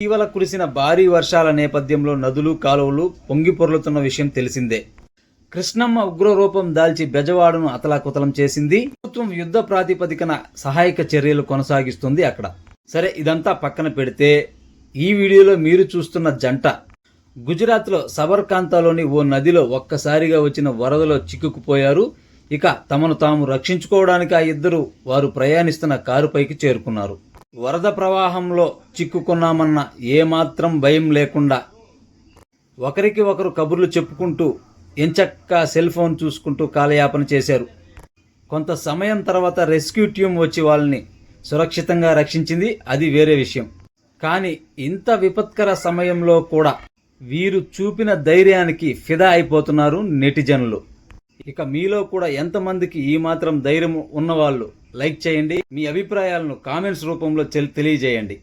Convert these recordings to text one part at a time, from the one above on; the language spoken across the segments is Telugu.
ఇటీవల కురిసిన భారీ వర్షాల నేపథ్యంలో నదులు కాలువలు పొంగి పొర్లుతున్న విషయం తెలిసిందే. కృష్ణమ్మ ఉగ్రరూపం దాల్చి బెజవాడను అతలాకుతలం చేసింది. ప్రభుత్వం యుద్ధ ప్రాతిపదికన సహాయక చర్యలు కొనసాగిస్తుంది అక్కడ. సరే ఇదంతా పక్కన పెడితే ఈ వీడియోలో మీరు చూస్తున్న జంట. గుజరాత్లో సబర్కాంతాలోని ఓ నదిలో ఒక్కసారిగా వచ్చిన వరదలో చిక్కుకుపోయారు. ఇక తమను తాము రక్షించుకోవడానికి ఆ ఇద్దరు వారు ప్రయాణిస్తున్న కారుపైకి చేరుకున్నారు. వరద ప్రవాహంలో చిక్కుకున్నామన్న ఏమాత్రం భయం లేకుండా ఒకరికి ఒకరు కబుర్లు చెప్పుకుంటూ ఎంచక్క సెల్ ఫోన్ చూసుకుంటూ కాలయాపన చేశారు. కొంత సమయం తర్వాత రెస్క్యూ టీం వచ్చి వాళ్ళని సురక్షితంగా రక్షించింది. అది వేరే విషయం. కానీ ఇంత విపత్కర సమయంలో కూడా వీరు చూపిన ధైర్యానికి ఫిదా అయిపోతున్నారు నెటిజనులు. ఇక మీలో కూడా ఎంతమందికి ఈ మాత్రం ధైర్యం ఉన్నవాళ్ళు? లైక్ చేయండి. మీ అభిప్రాయాలను కామెంట్స్ రూపంలో తెలియజేయండి.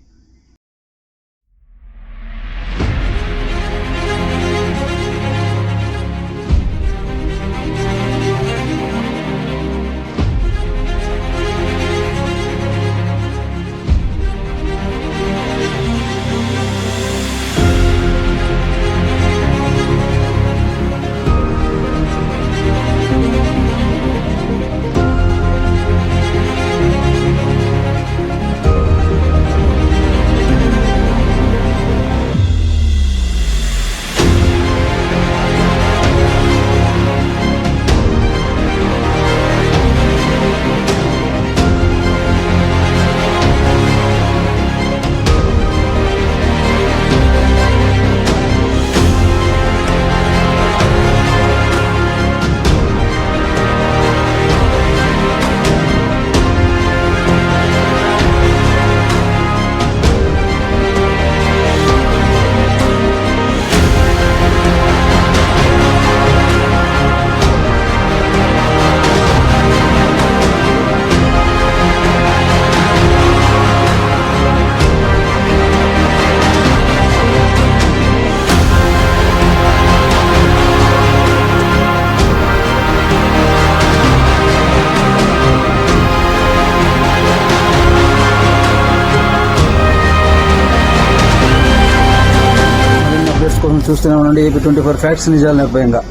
కోసం చూస్తూనే ఉండండి. ఏపీ ట్వంటీ ఫోర్ ఫ్యాక్ట్స్ నిజాలు నిర్భయంగా.